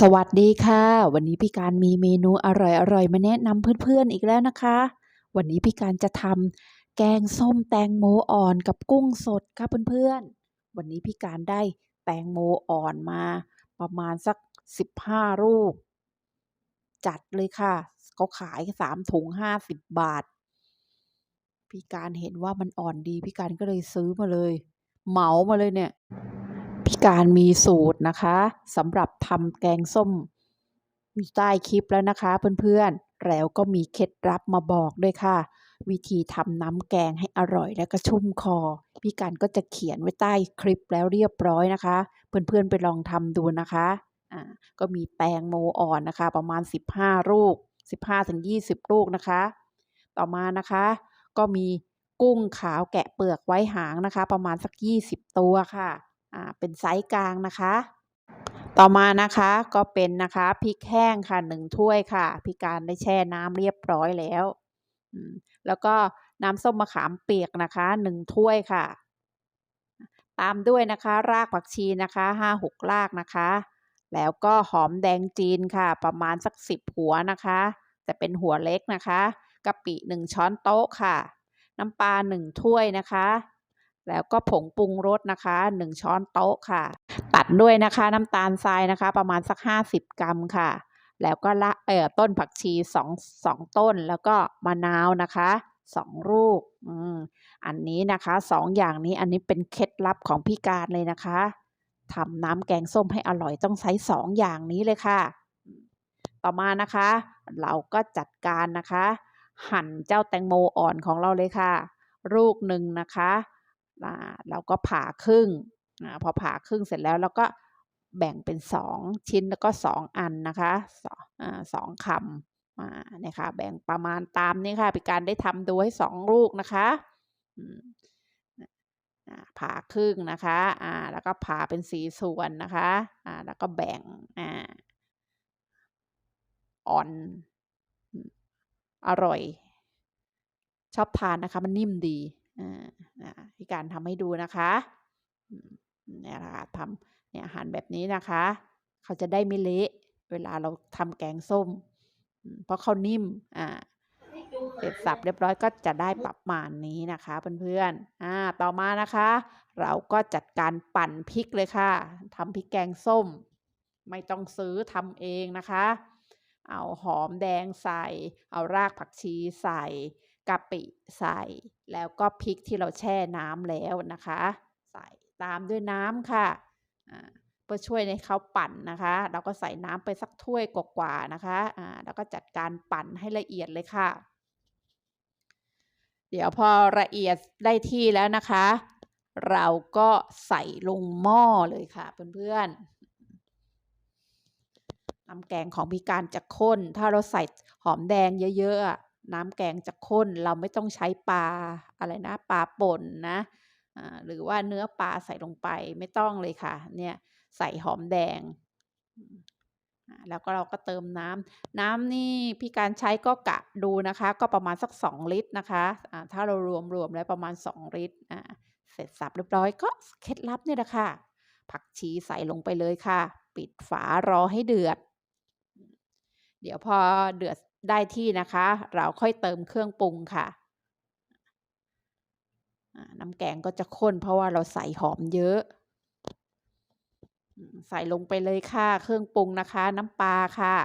สวัสดีค่ะ วันนี้พี่การมีเมนูอร่อยๆมาแนะนำเพื่อนๆอีกแล้วนะคะ วันนี้พี่การจะทำแกงส้มแตงโมอ่อนกับกุ้งสดค่ะเพื่อนๆ วันนี้พี่การได้แตงโมอ่อนมา ประมาณสัก 15 ลูก จัดเลยค่ะเขาขาย3ถุง 50 บาท พี่การเห็นว่ามันอ่อนดี พี่การก็เลยซื้อมาเลย เหมามาเลยเนี่ย การมีสูตรนะคะสำหรับทำแกงส้มอยู่ใต้คลิปแล้วนะคะ เพื่อนๆ แล้วก็มีเคล็ดลับมาบอกด้วยค่ะ วิธีทำน้ำแกงให้อร่อยและก็ชุ่มคอ พี่การก็จะเขียนไว้ใต้คลิปแล้วเรียบร้อยนะคะ เพื่อนๆไปลองทำดูนะคะอ่าก็มีแตงโมอ่อนนะคะ ประมาณ 15 ลูก 15-20 ลูกนะคะ ต่อมานะคะ ก็มีกุ้งขาวแกะเปลือกไว้หางนะคะ ประมาณสัก 20 ตัวค่ะ เป็นไซส์กลางนะคะ ต่อมานะคะก็เป็นนะคะพริกแห้งค่ะ1ถ้วยค่ะพี่การได้แช่น้ำเรียบร้อยแล้ว แล้วก็น้ำส้มมะขามเปียกนะคะ1ถ้วยค่ะ ตามด้วยนะคะรากผักชีนะคะ5-6รากนะคะ แล้วก็หอมแดงจีนค่ะ ประมาณสัก10หัวนะคะ แต่เป็นหัวเล็กนะคะกะปิ1ช้อนโต๊ะค่ะ น้ำปลา1ถ้วยนะคะ แล้วก็ผงปรุงรสนะคะ 1 ช้อนโต๊ะค่ะ ตัดด้วยนะคะน้ำตาลทรายนะคะ ประมาณสัก 50 กรัมค่ะ แล้วก็ละเอ่อต้นผักชี2 2ต้นแล้วก็มะนาวนะคะ2ลูกอืมอันนี้นะคะ2อย่างนี้อันนี้เป็นเคล็ดลับของพี่การเลยนะคะทำน้ำแกงส้มให้อร่อยต้องใช้2อย่างนี้เลยค่ะ ต่อมานะคะ เราก็จัดการนะคะ หั่นเจ้าแตงโมอ่อนของเราเลยค่ะ ลูกหนึ่งนะคะ อ่าเราก็ผ่าครึ่งอาพอผ่าครึ่งเสร็จแล้วเราก็แบ่งเป็น 2 ชิ้นแล้วก็ 2 อันนะคะสอาสองคำอ่าเนี่ยค่ะแบ่งประมาณตามนี้ค่ะพี่การได้ทำดูให้ 2 ลูกนะคะผ่าครึ่งนะคะอ่าแล้วก็ผ่าเป็นสีส่วนนะคะอ่าแล้วก็แบ่งอ่าอ่อนอร่อย ชอบทานนะคะ มันนิ่มดี พี่การทำให้ดูนะคะเนี่ยแหละคะทำเนี่ยหั่นแบบนี้นะคะ เขาจะได้ไม่เละเวลาเราทำแกงส้มอืมเพราะเขานิ่มอ่าเสร็จสับเรียบร้อยก็จะได้ประมาณนี้นะคะเพื่อนๆอ่าต่อมานะคะ เราก็จัดการปั่นพริกเลยค่ะทำพริกแกงส้ม ไม่ต้องซื้อทำเองนะคะ เอาหอมแดงใส่ เอารากผักชีใส่ กะปิใส่ แล้วก็พริกที่เราแช่น้ำแล้วนะคะ ใส่ตามด้วยน้ำค่ะเพื่อช่วยในเขาปั่นนะคะ เราก็ใส่น้ำไปสักถ้วยกว่าๆนะคะอ่าแล้วก็จัดการปั่นให้ละเอียดเลยค่ะ เดี๋ยวพอละเอียดได้ที่แล้วนะคะ เราก็ใส่ลงหม้อเลยค่ะเพื่อนๆน้ำแกงของพี่การจะข้น ถ้าเราใส่หอมแดงเยอะๆ น้ำแกงจะข้นเราไม่ต้องใช้ปลาอะไรนะปลาป่นนะหรือว่าเนื้อปลาใส่ลงไปไม่ต้องเลยค่ะ เนี่ยใส่หอมแดง แล้วก็เราก็เติมน้ำน้ำนี่พี่การใช้ก็กะดูนะคะ ก็ประมาณสัก 2 ลิตรนะคะอ่าถ้าเรารวมๆแล้วประมาณ 2 ลิตรเสร็จสับเรียบร้อยก็เคล็ดลับเนี่ยแหละค่ะ ผักชีใส่ลงไปเลยค่ะ ปิดฝารอให้เดือด เดี๋ยวพอเดือด ได้ที่นะคะ เราค่อยเติมเครื่องปรุงค่ะ น้ำแกงก็จะข้นเพราะว่าเราใส่หอมเยอะ ใส่ลงไปเลยค่ะ เครื่องปรุงนะคะ น้ำปลาค่ะ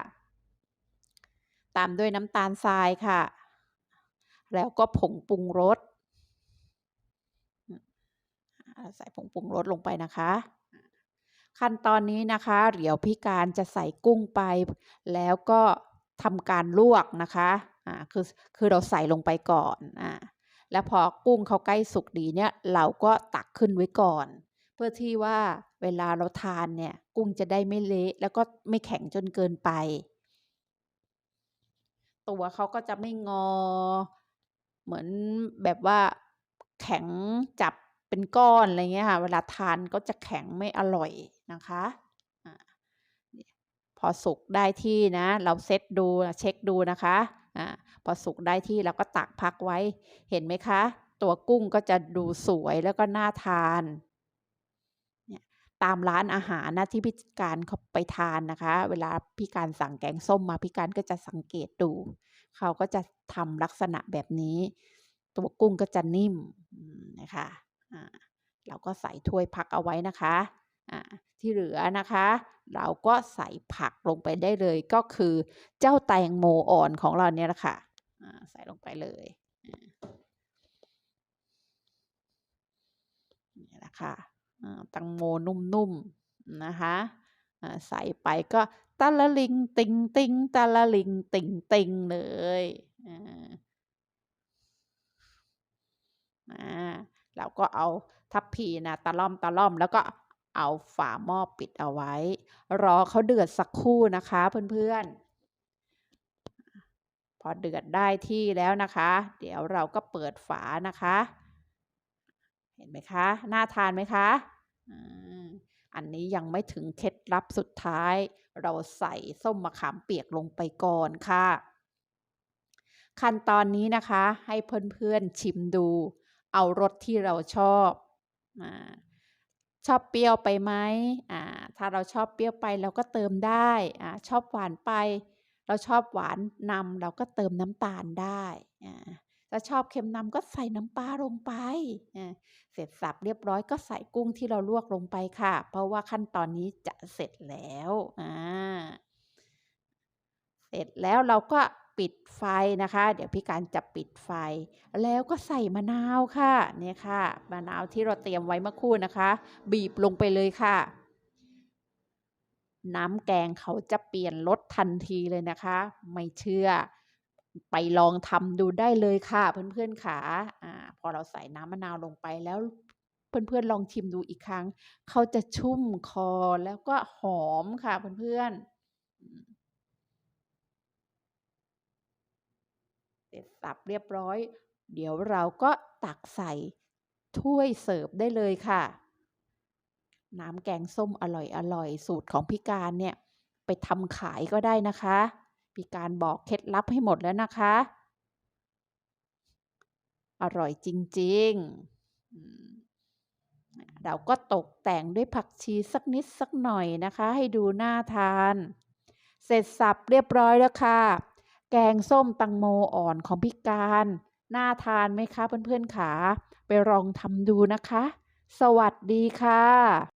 ตามด้วยน้ำตาลทรายค่ะ แล้วก็ผงปรุงรสใส่ผงปรุงรสลงไปนะคะ ขั้นตอนนี้นะคะเดี๋ยวพี่การจะใส่กุ้งไป แล้วก็ ทำการลวกนะคะอ่าคือคือเราใส่ลงไปก่อนอ่าแล้วพอกุ้งเขาใกล้สุกดีเนี่ยเราก็ตักขึ้นไว้ก่อน เพื่อที่ว่าเวลาเราทานเนี่ยกุ้งจะได้ไม่เละแล้วก็ไม่แข็งจนเกินไป ตัวเขาก็จะไม่งอ เหมือนแบบว่าแข็งจับเป็นก้อนอะไรเงี้ยค่ะ เวลาทานก็จะแข็งไม่อร่อยนะคะ พอสุกได้ที่นะ เราเซตดูเช็คดูนะคะอ่าพอสุกได้ที่เราก็ตักพักไว้ เห็นไหมคะ ตัวกุ้งก็จะดูสวยแล้วก็น่าทานเนี่ยตามร้านอาหารนะที่พี่การเขาไปทานนะคะ เวลาพี่การสั่งแกงส้มมาพี่การก็จะสังเกตดู เขาก็จะทำลักษณะแบบนี้ ตัวกุ้งก็จะนิ่มนะคะเราก็ใส่ถ้วยพักเอาไว้นะคะ ที่เหลือนะคะ เราก็ใส่ผักลงไปได้เลยก็คือเจ้าแตงโมอ่อนของเราเนี่ยแหละค่ะใส่ลงไปเลยนี่แหละค่ะแตงโมนุ่มๆนะคะใส่ไปก็ตะละลิงติงติงตะละลิงติงติงเลยเราก็เอาทัพพีนะตะล่อมตะล่อมแล้วก็ เอาฝาหม้อปิดเอาไว้ รอเขาเดือดสักครู่นะคะเพื่อนๆ พอเดือดได้ที่แล้วนะคะ เดี๋ยวเราก็เปิดฝานะคะ เห็นไหมคะ น่าทานไหมคะอันนี้ยังไม่ถึงเคล็ดลับสุดท้าย เราใส่ส้มมะขามเปียกลงไปก่อนค่ะ ขั้นตอนนี้นะคะ ให้เพื่อนๆชิมดู เอารสที่เราชอบ ชอบเปรี้ยวไปไหมอ่าถ้าเราชอบเปรี้ยวไปเราก็เติมได้อ่าชอบหวานไป เราชอบหวานนำเราก็เติมน้ำตาลได้อ่าถ้าชอบเค็มนำก็ใส่น้ำปลาลงไปอ่าเสร็จสับเรียบร้อยก็ใส่กุ้งที่เราลวกลงไปค่ะ เพราะว่าขั้นตอนนี้จะเสร็จแล้วอ่าเสร็จแล้วเราก็ ปิดไฟนะคะ เดี๋ยวพี่การจะปิดไฟ แล้วก็ใส่มะนาวค่ะเนี่ยค่ะมะนาวที่เราเตรียมไว้เมื่อคู่นะคะ บีบลงไปเลยค่ะ น้ำแกงเขาจะเปลี่ยนรสทันทีเลยนะคะ ไม่เชื่อ ไปลองทำดูได้เลยค่ะ เพื่อนๆค่ะอ่าพอเราใส่น้ำมะนาวลงไปแล้วเพื่อนๆลองชิมดูอีกครั้ง เขาจะชุ่มคอแล้วก็หอมค่ะเพื่อนๆเส ร็จสับเรียบร้อย เดี๋ยวเราก็ตักใส่ถ้วยเสิร์ฟได้เลยค่ะ น้ำแกงส้มอร่อยอร่อยสูตรของพี่การเนี่ย ไปทำขายก็ได้นะคะ พี่การบอกเคล็ดลับให้หมดแล้วนะคะ อร่อยจริง ๆ เราก็ตกแต่งด้วยผักชีสักนิดสักหน่อยนะคะ ให้ดูน่าทาน เสร็จสับเรียบร้อยแล้วค่ะ แกงส้มตังโมอ่อนของพิการ น่าทานไหมคะเพื่อนๆขาไปลองทำดูนะคะ สวัสดีค่ะ